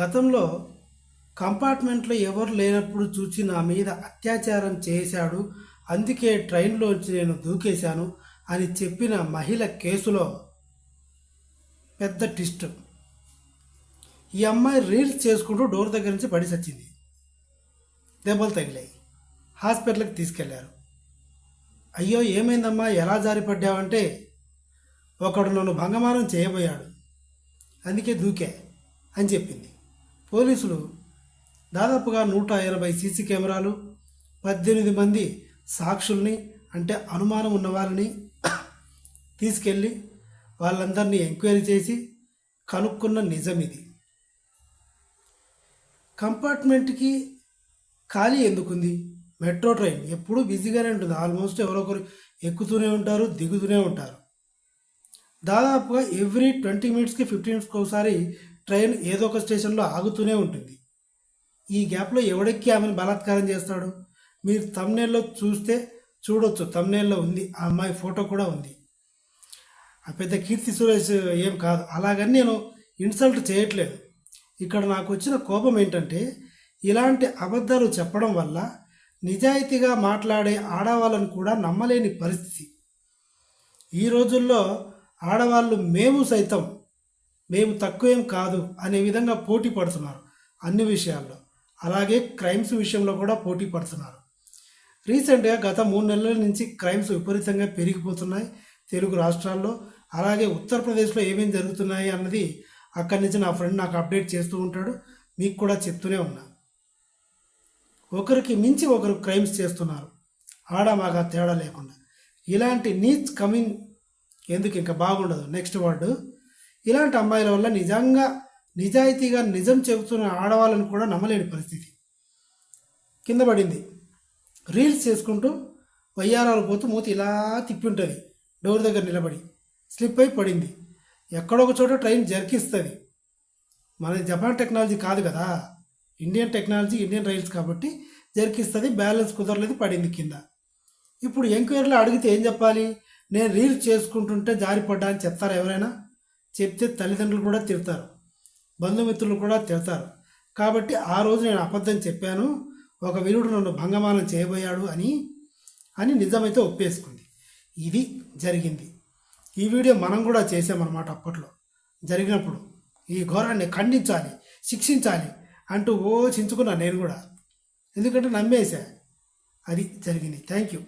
గతంలో కంపార్ట్మెంట్లో ఎవరు లేనప్పుడు చూసి నా మీద అత్యాచారం చేశాడు అందుకే ట్రైన్లోంచి నేను దూకేశాను అని చెప్పిన మహిళ కేసులో పెద్ద ట్విస్ట్. ఈ అమ్మాయి రీల్స్ చేసుకుంటూ డోర్ దగ్గర నుంచి పడి సచ్చింది. దెబ్బలు తగిలాయి. హాస్పిటల్కి తీసుకెళ్ళారు. అయ్యో ఏమైందమ్మా? ఎలా జారిపడ్డావంటే ఒకడు నన్ను భంగమానం చేయబోయాడు. అందుకే దూకే అని చెప్పింది. పోలీసులు దాదాపుగా నూట ఎనభై సీసీ కెమెరాలు పద్దెనిమిది మంది సాక్షుల్ని అంటే అనుమానం ఉన్న వాళ్ళని తీసుకెళ్ళి వాళ్ళందరినీ ఎంక్వైరీ చేసి కనుక్కున్న నిజం ఇది. కంపార్ట్మెంట్కి ఖాళీ ఎందుకుంది? మెట్రో ట్రైన్ ఎప్పుడూ బిజీగానే ఉంటుంది. ఆల్మోస్ట్ ఎవరో ఒకరు ఎక్కుతూనే ఉంటారు దిగుతూనే ఉంటారు. దాదాపుగా ఎవ్రీ ట్వంటీ మినిట్స్కి ఫిఫ్టీన్ మినిట్స్కి ఒకసారి ట్రైన్ ఏదో ఒక స్టేషన్లో ఆగుతూనే ఉంటుంది. ఈ గ్యాప్లో ఎవడెక్కి ఆమెను బలాత్కారం చేస్తాడు? మీరు తమ్నేల్లో చూస్తే చూడొచ్చు. తమ్నేల్లో ఉంది. ఆ అమ్మాయి ఫోటో కూడా ఉంది. ఆ పెద్ద కీర్తి సురేష్ ఏం కాదు. అలాగని నేను ఇన్సల్ట్ చేయట్లేదు. ఇక్కడ నాకు వచ్చిన కోపం ఏంటంటే ఇలాంటి అబద్ధాలు చెప్పడం వల్ల నిజాయితీగా మాట్లాడే ఆడవాళ్ళను కూడా నమ్మలేని పరిస్థితి. ఈ రోజుల్లో ఆడవాళ్ళు మేము సైతం మేము తక్కువేం కాదు అనే విధంగా పోటీ పడుతున్నారు అన్ని విషయాల్లో. అలాగే క్రైమ్స్ విషయంలో కూడా పోటీ పడుతున్నారు. రీసెంట్గా గత మూడు నెలల నుంచి క్రైమ్స్ విపరీతంగా పెరిగిపోతున్నాయి తెలుగు రాష్ట్రాల్లో. అలాగే ఉత్తరప్రదేశ్లో ఏమేమి జరుగుతున్నాయి అన్నది అక్కడి నుంచి నా ఫ్రెండ్ నాకు అప్డేట్ చేస్తూ ఉంటాడు. మీకు కూడా చెప్తూనే ఉన్నా. ఒకరికి మించి ఒకరు క్రైమ్స్ చేస్తున్నారు. ఆడ మాగా తేడా లేకుండా. ఇలాంటి నీచ్ కమింగ్ ఎందుకు ఇంకా బాగుండదు? నెక్స్ట్ వర్డ్ ఇలాంటి అమ్మాయిల వల్ల నిజంగా నిజాయితీగా నిజం చెబుతున్న ఆడవాళ్ళని కూడా నమ్మలేని పరిస్థితి. కింద పడింది. రీల్స్ చేసుకుంటూ వయ్యారాలు పోతూ మూతి ఇలా తిప్పి ఉంటుంది డోర్ దగ్గర నిలబడి. స్లిప్ అయి పడింది. ఎక్కడో ఒక చోట ట్రైన్ జర్కిస్తుంది. మన జపాన్ టెక్నాలజీ కాదు కదా. ఇండియన్ టెక్నాలజీ ఇండియన్ రైల్స్ కాబట్టి జర్కిస్తుంది. బ్యాలెన్స్ కుదరలేదు పడింది కింద. ఇప్పుడు ఎంక్వైరీలో అడిగితే ఏం చెప్పాలి? నేను రీల్స్ చేసుకుంటుంటే జారిపడ్డా అని చెప్తారు ఎవరైనా? చెప్తే తల్లిదండ్రులు కూడా తిడతారు. బంధుమిత్రులు కూడా తిడతారు. కాబట్టి ఆ రోజు నేను అబద్ధం చెప్పాను. ఒక వీరుడు నన్ను భంగమానం చేయబోయాడు అని అని నిజమైతే ఒప్పేసుకుంది. ఇది జరిగింది. ఈ వీడియో మనం కూడా చేసామన్నమాట అప్పట్లో. జరిగినప్పుడు ఈ ఘోరాన్ని ఖండించాలి శిక్షించాలి అంటూ ఓ చించుకున్నా నేను కూడా. ఎందుకంటే నమ్మేశా. అది జరిగింది. Thank you